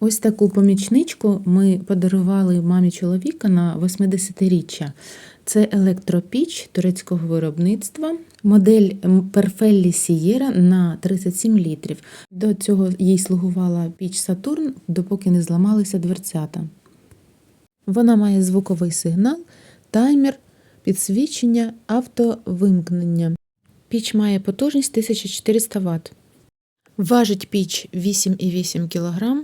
Ось таку помічничку ми подарували мамі чоловіка на 80-річчя. Це електропіч турецького виробництва, модель Перфеллі Сієра на 37 літрів. До цього їй слугувала піч Сатурн, допоки не зламалися дверцята. Вона має звуковий сигнал, таймер, підсвічення, автовимкнення. Піч має потужність 1400 Вт. Важить піч 8,8 кг.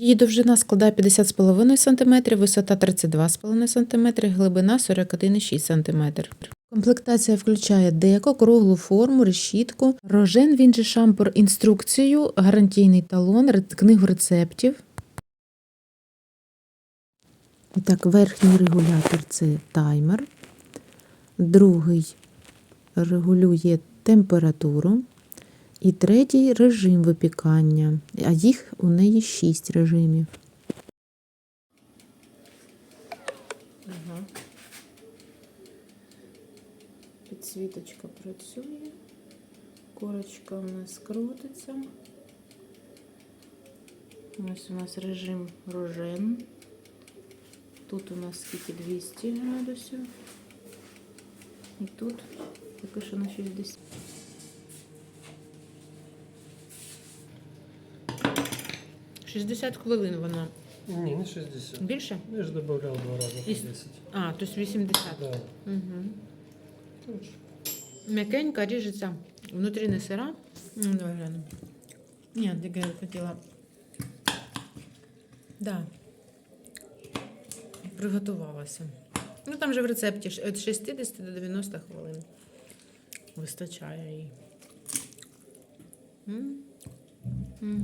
Її довжина складає 50,5 см, висота 32,5 см, глибина 41,6 см. Комплектація включає деко, круглу форму, решітку, рожен, він же шампур, інструкцію, гарантійний талон, книгу рецептів. Так, верхній регулятор це таймер. Другий регулює температуру. І третій режим випікання, а їх у неї шість режимів. Підсвіточка працює, корочка у нас крутиться. Ось у нас режим рожен. Тут у нас скільки 200 градусів. І тут поки що на 60. – 60 хвилин вона. Ні, не 60. Більше? Я ж додавав два рази по І- 10. А, тобто 80. Да. Угу. М'якенька ріжеться. Внутрі не сира. Ну, давай глянемо. Ні, тільки я хотіла. Да. Приготувалася. Ну там же в рецепті ж від 60 до 90 хвилин. Вистачає їй. Угу.